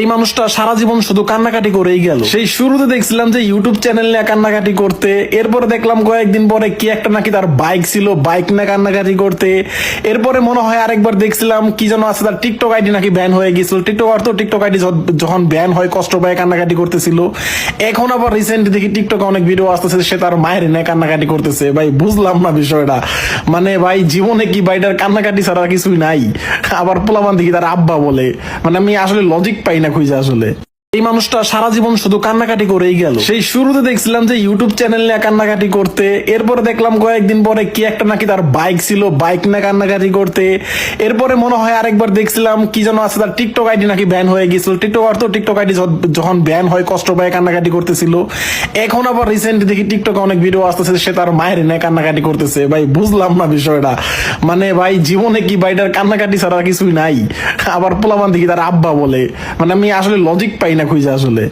এই মানুষটা সারা জীবন শুধু কান্নাকাটি করেই গেল। সেই শুরুতে দেখছিলাম যে ইউটিউব চ্যানেল নিয়ে কান্নাকাটি করতে, এরপরে দেখলাম কয়েকদিন পরে কি একটা নাকি তার বাইক ছিল বাইক না কান্নাকাটি করতে। এরপরে মনে হয় আরেকবার দেখছিলাম কি যেন আছে তার টিকটক আইডি নাকি ব্যান হয়ে গেছিল। টিকটক আর তো টিকটক আইডি যখন ব্যান হয়, কষ্ট পায় কান্নাকাটি করতেছিল। এখন আবার রিসেন্ট দেখি টিকটকে অনেক ভিডিও আসতেছে, সে তার মায়ের নিয়ে কান্নাকাটি করতেছে। ভাই, বুঝলাম না বিষয়টা। মানে ভাই, জীবনে কি ভাইটার কান্নাকাটি ছাড়া কিছুই নাই? আবার পোলাবান দেখি তার আব্বা বলে। মানে আমি আসলে লজিক পাই না খুঁজে আসলে। এই মানুষটা সারা জীবন শুধু কান্নাকাটি করেই গেল। সেই শুরুতে দেখছিলাম যে ইউটিউব চ্যানেল নিয়ে কান্নাকাটি করতে, এরপরে দেখলাম কয়েকদিন পরে কি একটা নাকি তার বাইক ছিল বাইক না কান্নাকাটি করতে। এরপরে মনে হয় আরেকবার দেখছিলাম কি যেন আছে তার টিকটক আইডি নাকি ব্যান হয়ে গেছিল। টিকটক আর তো টিকটক আইডি যখন ব্যান হয়, কষ্ট পায় কান্নাকাটি করতেছিল। এখন আবার রিসেন্ট দেখি টিকটকে অনেক ভিডিও আসতেছে, সে তার মায়ের নিয়ে কান্নাকাটি করতেছে। ভাই, বুঝলাম না বিষয়টা। মানে ভাই, জীবনে কি ভাইটার কান্নাকাটি ছাড়া কিছুই নাই। আবার পোলাবান দেখি তার আব্বা বলে। মানে আমি আসলে লজিক পাই না খুঁজে আসলে।